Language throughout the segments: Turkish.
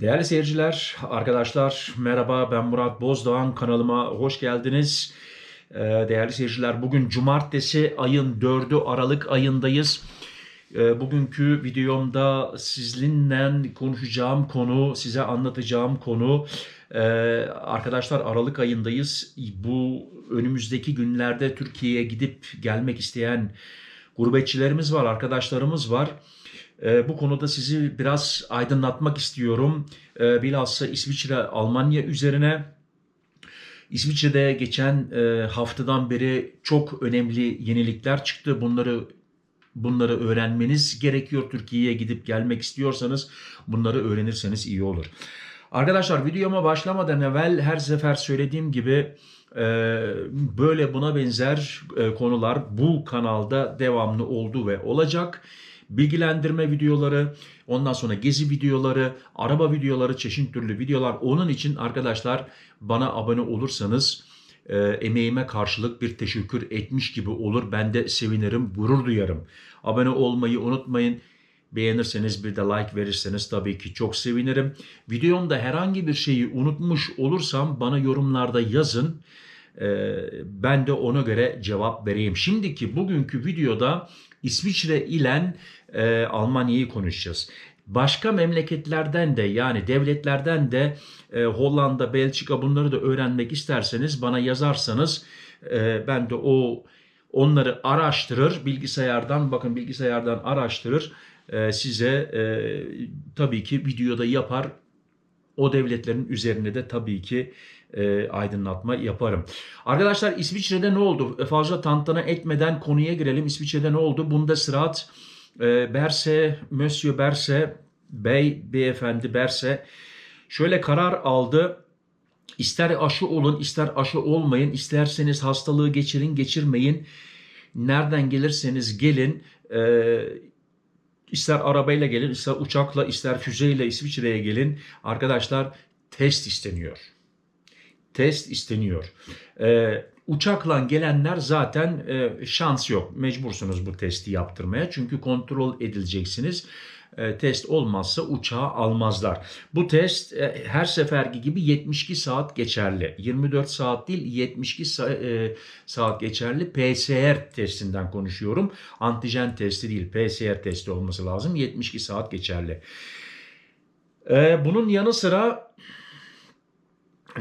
Değerli seyirciler, arkadaşlar merhaba ben Murat Bozdoğan kanalıma hoş geldiniz. Ee, Değerli seyirciler bugün cumartesi ayın 4'ü Aralık ayındayız. Ee, Bugünkü videomda sizinle konuşacağım konu, size anlatacağım konu ee, arkadaşlar Aralık ayındayız. Bu önümüzdeki günlerde Türkiye'ye gidip gelmek isteyen gurbetçilerimiz var, arkadaşlarımız var. Ee, bu konuda sizi biraz aydınlatmak istiyorum. Ee, bilhassa İsviçre, Almanya üzerine. İsviçre'de geçen e, haftadan beri çok önemli yenilikler çıktı. Bunları bunları öğrenmeniz gerekiyor. Türkiye'ye gidip gelmek istiyorsanız bunları öğrenirseniz iyi olur. Arkadaşlar videoma başlamadan evvel her sefer söylediğim gibi e, böyle buna benzer e, konular bu kanalda devamlı oldu ve olacak bilgilendirme videoları, ondan sonra gezi videoları, araba videoları, çeşit türlü videolar. Onun için arkadaşlar bana abone olursanız e, emeğime karşılık bir teşekkür etmiş gibi olur. Ben de sevinirim, gurur duyarım. Abone olmayı unutmayın. Beğenirseniz bir de like verirseniz tabii ki çok sevinirim. Videomda herhangi bir şeyi unutmuş olursam bana yorumlarda yazın. Ee, ben de ona göre cevap vereyim. Şimdiki bugünkü videoda İsviçre ile e, Almanya'yı konuşacağız. Başka memleketlerden de yani devletlerden de e, Hollanda, Belçika bunları da öğrenmek isterseniz bana yazarsanız e, ben de o onları araştırır bilgisayardan bakın bilgisayardan araştırır e, size e, tabii ki videoda yapar o devletlerin üzerine de tabii ki e, aydınlatma yaparım. Arkadaşlar İsviçre'de ne oldu? E, Fazla tantana etmeden konuya girelim. İsviçre'de ne oldu? Bundesrat e, Berse, Monsieur Berse, Bey, Beyefendi Berse şöyle karar aldı. İster aşı olun, ister aşı olmayın, isterseniz hastalığı geçirin, geçirmeyin. Nereden gelirseniz gelin, e, ister arabayla gelin, ister uçakla, ister füzeyle İsviçre'ye gelin. Arkadaşlar test isteniyor test isteniyor. Ee, uçakla gelenler zaten e, şans yok. Mecbursunuz bu testi yaptırmaya. Çünkü kontrol edileceksiniz. E, test olmazsa uçağı almazlar. Bu test e, her seferki gibi 72 saat geçerli. 24 saat değil 72 sa- e, saat geçerli. PCR testinden konuşuyorum. Antijen testi değil PCR testi olması lazım. 72 saat geçerli. Bunun yanı sıra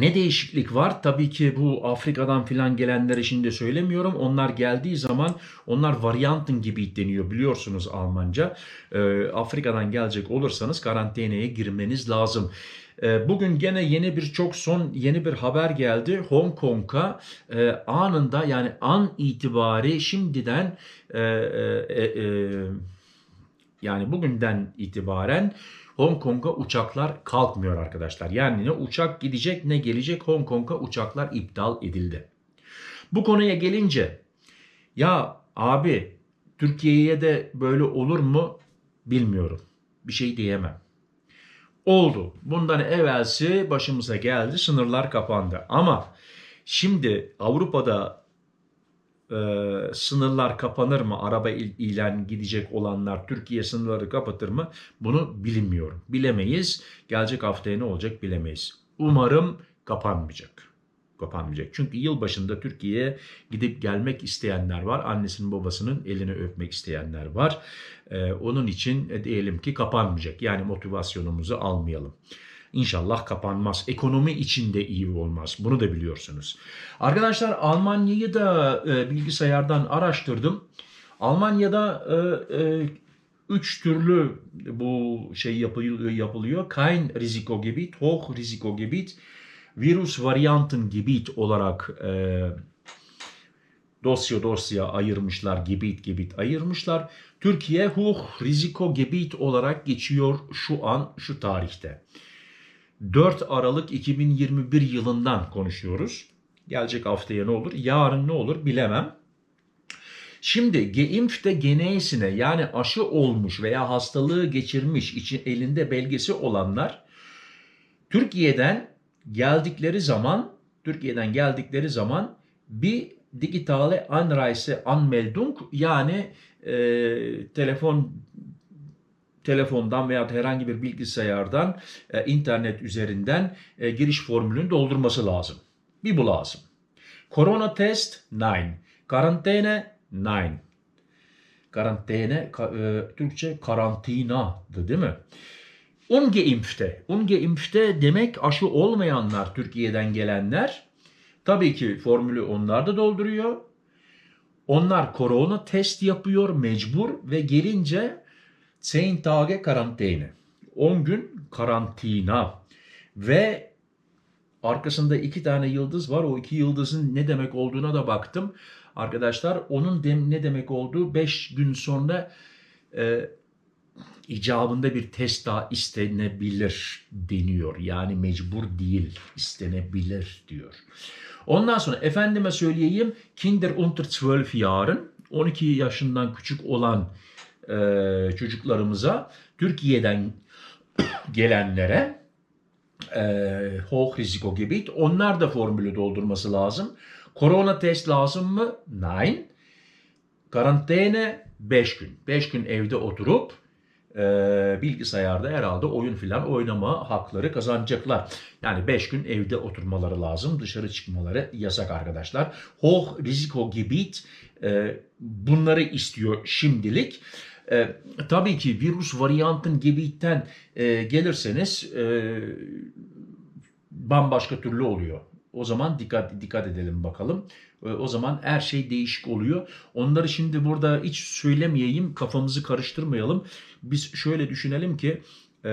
ne değişiklik var? Tabii ki bu Afrika'dan filan gelenleri şimdi söylemiyorum. Onlar geldiği zaman onlar varyantın gibi deniyor biliyorsunuz Almanca. Ee, Afrika'dan gelecek olursanız karantinaya girmeniz lazım. Ee, Bugün gene yeni bir çok son yeni bir haber geldi. Hong Kong'a e, anında yani an itibari şimdiden e, e, e, yani bugünden itibaren Hong Kong'a uçaklar kalkmıyor arkadaşlar. Yani ne uçak gidecek ne gelecek Hong Kong'a uçaklar iptal edildi. Bu konuya gelince ya abi Türkiye'ye de böyle olur mu bilmiyorum. Bir şey diyemem. Oldu. Bundan evvelsi başımıza geldi. Sınırlar kapandı. Ama şimdi Avrupa'da e, sınırlar kapanır mı? Araba il- ilan gidecek olanlar Türkiye sınırları kapatır mı? Bunu bilmiyorum. Bilemeyiz. Gelecek haftaya ne olacak bilemeyiz. Umarım kapanmayacak. Kapanmayacak. Çünkü yılbaşında Türkiye'ye gidip gelmek isteyenler var. Annesinin babasının elini öpmek isteyenler var. E, onun için diyelim ki kapanmayacak. Yani motivasyonumuzu almayalım. İnşallah kapanmaz. Ekonomi için de iyi olmaz. Bunu da biliyorsunuz. Arkadaşlar Almanya'yı da e, bilgisayardan araştırdım. Almanya'da e, e, üç türlü bu şey yapılıyor. yapılıyor. Kein Risikogebiet, Hoch Risikogebiet, Virus Variantengebiet olarak e, dosya dosya ayırmışlar, gebit gebit ayırmışlar. Türkiye Hoch Risikogebiet olarak geçiyor şu an, şu tarihte. 4 Aralık 2021 yılından konuşuyoruz. Gelecek haftaya ne olur, yarın ne olur bilemem. Şimdi geimpfte geneysine yani aşı olmuş veya hastalığı geçirmiş için elinde belgesi olanlar Türkiye'den geldikleri zaman Türkiye'den geldikleri zaman bir digitale Anreise Anmeldung yani e, telefon telefondan veya herhangi bir bilgisayardan e, internet üzerinden e, giriş formülünü doldurması lazım. Bir bu lazım. Corona test 9. Karantina 9. Karantina ka- e, Türkçe karantinadı değil mi? Ungeimpfte. Ungeimpfte demek aşı olmayanlar Türkiye'den gelenler. Tabii ki formülü onlar da dolduruyor. Onlar korona test yapıyor mecbur ve gelince 10 Tage karantina. 10 gün karantina. Ve arkasında iki tane yıldız var. O iki yıldızın ne demek olduğuna da baktım. Arkadaşlar onun dem ne demek olduğu 5 gün sonra e, icabında bir test daha istenebilir deniyor. Yani mecbur değil, istenebilir diyor. Ondan sonra efendime söyleyeyim Kinder unter 12 Jahren 12 yaşından küçük olan e, çocuklarımıza Türkiye'den gelenlere e, Hochrisikogebiet onlar da formülü doldurması lazım. Korona test lazım mı? Nein. Karantina 5 gün. 5 gün evde oturup e, bilgisayarda herhalde oyun filan oynama hakları kazanacaklar. Yani 5 gün evde oturmaları lazım. Dışarı çıkmaları yasak arkadaşlar. Hoch Risikogebiet e, bunları istiyor şimdilik. E, tabii ki virüs varyantın gebitten e, gelirseniz e, bambaşka türlü oluyor. O zaman dikkat dikkat edelim bakalım. E, O zaman her şey değişik oluyor. Onları şimdi burada hiç söylemeyeyim, kafamızı karıştırmayalım. Biz şöyle düşünelim ki e,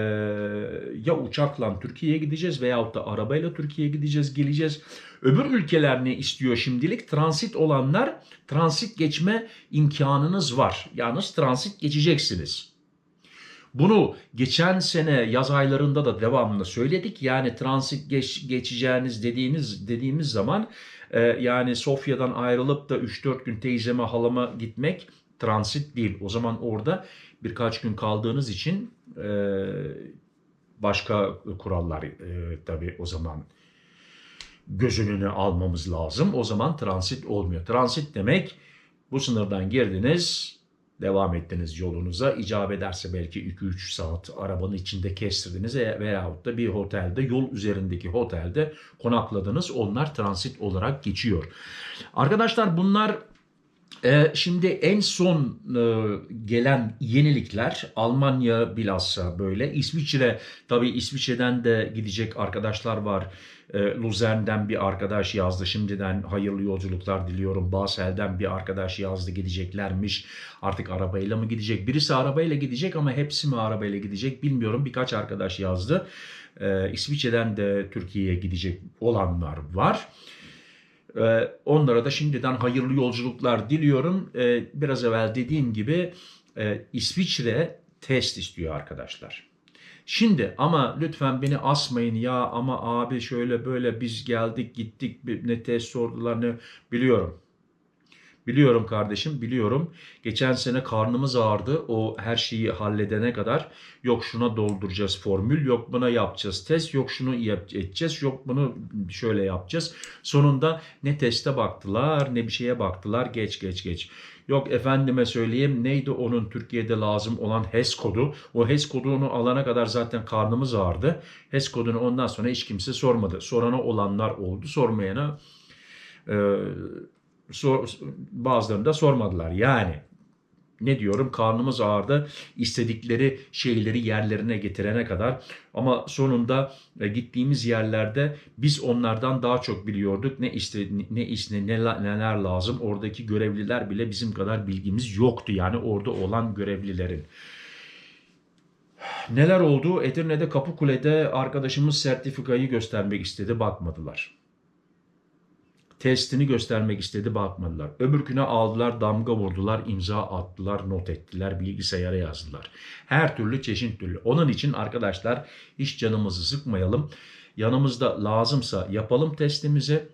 ya uçakla Türkiye'ye gideceğiz veyahut da arabayla Türkiye'ye gideceğiz, geleceğiz. Öbür ülkeler ne istiyor şimdilik? Transit olanlar transit geçme imkanınız var. Yalnız transit geçeceksiniz. Bunu geçen sene yaz aylarında da devamlı söyledik. Yani transit geç, geçeceğiniz dediğiniz dediğimiz zaman e, yani Sofya'dan ayrılıp da 3-4 gün teyzeme halama gitmek transit değil. O zaman orada birkaç gün kaldığınız için e, başka kurallar e, tabii o zaman göz önüne almamız lazım. O zaman transit olmuyor. Transit demek bu sınırdan girdiniz, devam ettiniz yolunuza. İcap ederse belki 2-3 saat arabanın içinde kestirdiniz e- veyahut da bir otelde, yol üzerindeki otelde konakladınız. Onlar transit olarak geçiyor. Arkadaşlar bunlar şimdi en son e, gelen yenilikler Almanya bilhassa böyle. İsviçre tabii İsviçre'den de gidecek arkadaşlar var. E, Luzern'den bir arkadaş yazdı. Şimdiden hayırlı yolculuklar diliyorum. Basel'den bir arkadaş yazdı gideceklermiş. Artık arabayla mı gidecek? Birisi arabayla gidecek ama hepsi mi arabayla gidecek bilmiyorum. Birkaç arkadaş yazdı. E, İsviçre'den de Türkiye'ye gidecek olanlar var. Onlara da şimdiden hayırlı yolculuklar diliyorum. Ee, Biraz evvel dediğim gibi e, İsviçre test istiyor arkadaşlar. Şimdi ama lütfen beni asmayın ya ama abi şöyle böyle biz geldik gittik ne test sordular ne biliyorum. Biliyorum kardeşim biliyorum. Geçen sene karnımız ağrıdı o her şeyi halledene kadar. Yok şuna dolduracağız formül, yok buna yapacağız test, yok şunu edeceğiz, yok bunu şöyle yapacağız. Sonunda ne teste baktılar ne bir şeye baktılar geç geç geç. Yok efendime söyleyeyim neydi onun Türkiye'de lazım olan HES kodu. O HES kodunu alana kadar zaten karnımız ağrıdı. HES kodunu ondan sonra hiç kimse sormadı. Sorana olanlar oldu sormayana e, sor, bazılarını da sormadılar. Yani ne diyorum? Karnımız ağrıdı. İstedikleri şeyleri yerlerine getirene kadar. Ama sonunda e, gittiğimiz yerlerde biz onlardan daha çok biliyorduk. Ne iste ne iste neler, neler lazım? Oradaki görevliler bile bizim kadar bilgimiz yoktu. Yani orada olan görevlilerin. Neler oldu? Edirne'de Kapıkule'de arkadaşımız sertifikayı göstermek istedi. Bakmadılar testini göstermek istedi bakmadılar. Öbürküne aldılar, damga vurdular, imza attılar, not ettiler, bilgisayara yazdılar. Her türlü çeşit türlü. Onun için arkadaşlar hiç canımızı sıkmayalım. Yanımızda lazımsa yapalım testimizi.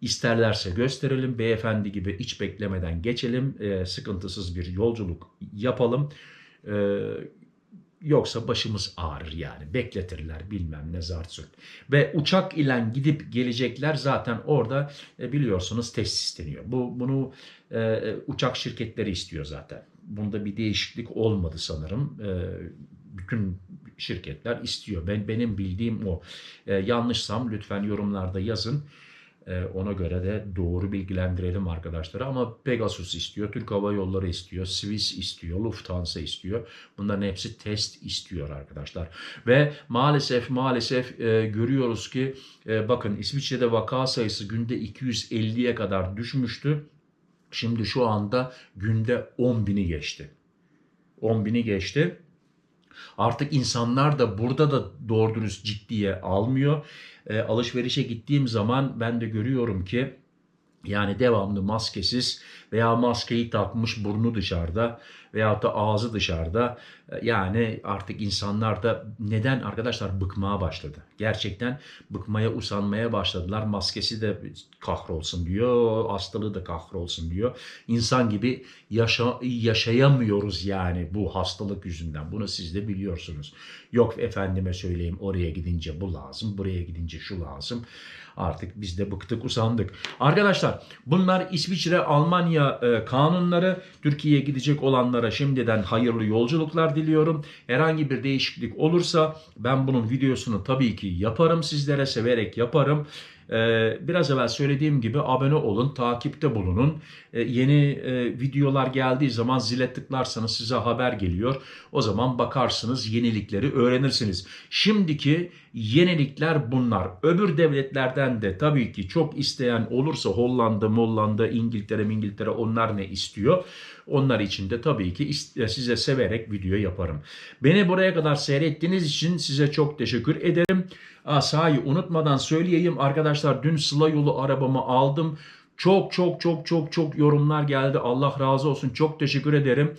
İsterlerse gösterelim. Beyefendi gibi hiç beklemeden geçelim. Ee, sıkıntısız bir yolculuk yapalım. Ee, Yoksa başımız ağrır yani. Bekletirler bilmem ne zart. Ve uçak ile gidip gelecekler zaten orada e, biliyorsunuz test isteniyor. Bu bunu e, uçak şirketleri istiyor zaten. Bunda bir değişiklik olmadı sanırım. E, bütün şirketler istiyor. Ben benim bildiğim o. E, yanlışsam lütfen yorumlarda yazın. E, ona göre de doğru bilgilendirelim arkadaşları. Ama Pegasus istiyor, Türk Hava Yolları istiyor, Swiss istiyor, Lufthansa istiyor. Bunların hepsi test istiyor arkadaşlar. Ve maalesef maalesef e, görüyoruz ki e, bakın İsviçre'de vaka sayısı günde 250'ye kadar düşmüştü. Şimdi şu anda günde 10 bini geçti. 10 bini geçti. Artık insanlar da burada da doğru ciddiye almıyor. E, alışverişe gittiğim zaman ben de görüyorum ki yani devamlı maskesiz veya maskeyi takmış burnu dışarıda veyahut da ağzı dışarıda. E, Yani artık insanlar da neden arkadaşlar bıkmaya başladı. Gerçekten bıkmaya usanmaya başladılar. Maskesi de kahrolsun diyor, hastalığı da kahrolsun diyor. İnsan gibi yaşa, yaşayamıyoruz yani bu hastalık yüzünden. Bunu siz de biliyorsunuz. Yok efendime söyleyeyim oraya gidince bu lazım, buraya gidince şu lazım. Artık biz de bıktık usandık. Arkadaşlar bunlar İsviçre, Almanya e, kanunları. Türkiye'ye gidecek olanlara şimdiden hayırlı yolculuklar diliyorum. Herhangi bir değişiklik olursa ben bunun videosunu tabii ki yaparım. Sizlere severek yaparım. Ee, Biraz evvel söylediğim gibi abone olun, takipte bulunun. Ee, Yeni e, videolar geldiği zaman zile tıklarsanız size haber geliyor. O zaman bakarsınız, yenilikleri öğrenirsiniz. Şimdiki yenilikler bunlar. Öbür devletlerden de tabii ki çok isteyen olursa Hollanda, Mollanda, İngiltere, İngiltere onlar ne istiyor? Onlar için de tabii ki size severek video yaparım. Beni buraya kadar seyrettiğiniz için size çok teşekkür ederim. Aa, sahi unutmadan söyleyeyim arkadaşlar dün Sıla yolu arabamı aldım. Çok çok çok çok çok yorumlar geldi. Allah razı olsun. Çok teşekkür ederim.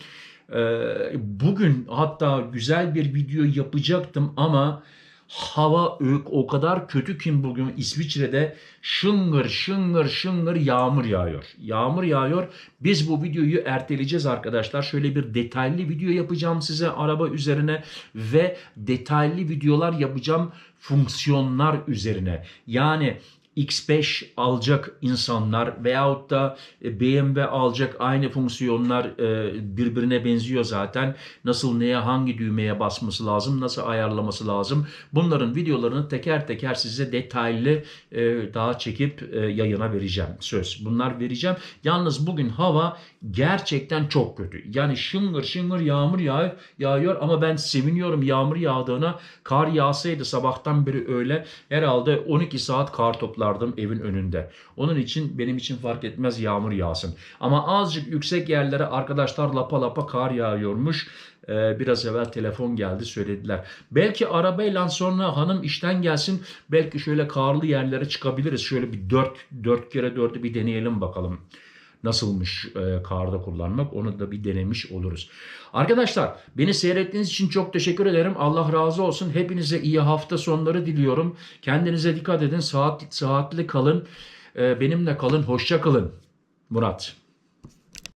Ee, bugün hatta güzel bir video yapacaktım ama hava ö- o kadar kötü ki bugün İsviçre'de şıngır şıngır şıngır yağmur yağıyor. Yağmur yağıyor. Biz bu videoyu erteleyeceğiz arkadaşlar. Şöyle bir detaylı video yapacağım size araba üzerine ve detaylı videolar yapacağım fonksiyonlar üzerine. Yani X5 alacak insanlar veyahut da e, BMW alacak aynı fonksiyonlar e, birbirine benziyor zaten. Nasıl neye hangi düğmeye basması lazım, nasıl ayarlaması lazım. Bunların videolarını teker teker size detaylı e, daha çekip yayına vereceğim. Söz. Bunlar vereceğim. Yalnız bugün hava gerçekten çok kötü. Yani şıngır şıngır yağmur yağıyor, yağıyor ama ben seviniyorum yağmur yağdığına. Kar yağsaydı sabahtan beri öyle herhalde 12 saat kar toplardım evin önünde. Onun için benim için fark etmez yağmur yağsın. Ama azıcık yüksek yerlere arkadaşlar lapa lapa kar yağıyormuş. Ee, biraz evvel telefon geldi söylediler. Belki arabayla sonra hanım işten gelsin belki şöyle karlı yerlere çıkabiliriz. Şöyle bir 4 4 kere 4'ü bir deneyelim bakalım nasılmış e, karda kullanmak onu da bir denemiş oluruz. Arkadaşlar beni seyrettiğiniz için çok teşekkür ederim. Allah razı olsun. Hepinize iyi hafta sonları diliyorum. Kendinize dikkat edin. Saat, saatli kalın. E, benimle kalın. Hoşça kalın. Murat.